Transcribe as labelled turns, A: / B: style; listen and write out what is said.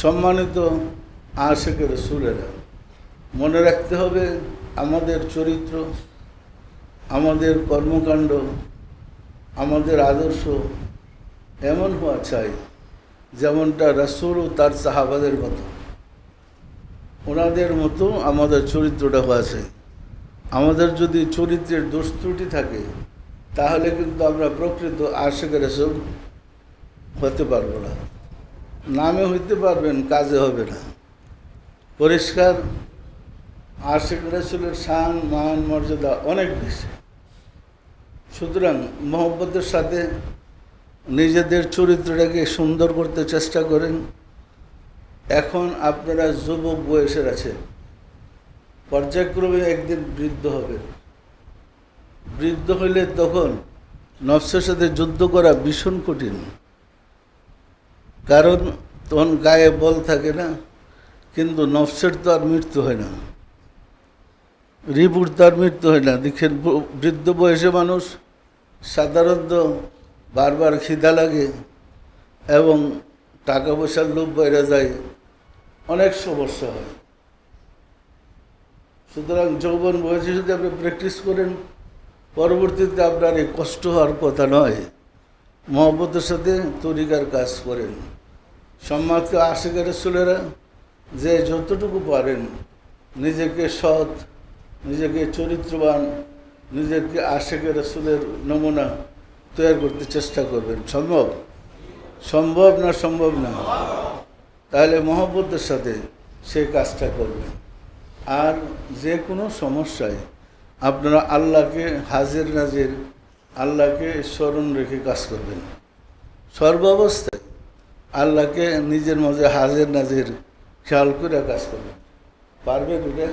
A: সম্মানিত আশেকের সুরেরা মনে রাখতে হবে আমাদের চরিত্র, আমাদের কর্মকাণ্ড, আমাদের আদর্শ এমন হওয়া চাই যেমনটা রাসুল ও তার সাহাবাদের মতো। ওনাদের মতো আমাদের চরিত্রটা হওয়া চাই। আমাদের যদি চরিত্রের দোষ ত্রুটি থাকে, তাহলে কিন্তু আমরা প্রকৃত আশেকের রসুল হতে পারব না। নামে হইতে পারবেন, কাজে হবে না। পরিষ্কার, আশেক রসুলের শান মান মর্যাদা অনেক বেশি। সুতরাং মহব্বতের সাথে নিজেদের চরিত্রটাকে সুন্দর করতে চেষ্টা করেন। এখন আপনারা যুবক বয়সের আছেন। পর্যায়ক্রমে একদিন বৃদ্ধ হবেন। বৃদ্ধ হইলে তখন নফসের সাথে যুদ্ধ করা ভীষণ কঠিন। কারণ তখন গায়ে বল থাকে না, কিন্তু নফসের তো আর মৃত্যু হয় না। রিপুর তো আর মৃত্যু হয় না। দেখেন বৃদ্ধ বয়সে মানুষ সাধারণত বারবার খিদা লাগে এবং টাকা পয়সার লোভ বাইরে যায়, অনেক সমস্যা হয়। সুতরাং যৌবন বয়সে যদি আপনি প্র্যাকটিস করেন, পরবর্তীতে আপনার এই কষ্ট হওয়ার কথা নয়। মহব্বতের সাথে তরিকার কাজ করেন। সম্মানিত আশেকের ছেলেরা যে যতটুকু পারেন নিজেকে সৎ, নিজেকে চরিত্রবান, নিজেকে আশেকের রসুলের নমুনা তৈরি করতে চেষ্টা করবেন। সম্ভব? সম্ভব না সম্ভব না? তাহলে মহব্বতের সাথে সেই কাজটা করবেন। আর যে কোনো সমস্যায় আপনারা আল্লাহকে হাজির নাজির, আল্লাহকে স্মরণ রেখে কাজ করবেন। সর্বাবস্থায় আল্লাহকে নিজের মাঝে হাজির নাজির খেয়াল করে কাজ করবে। পারবে ওটা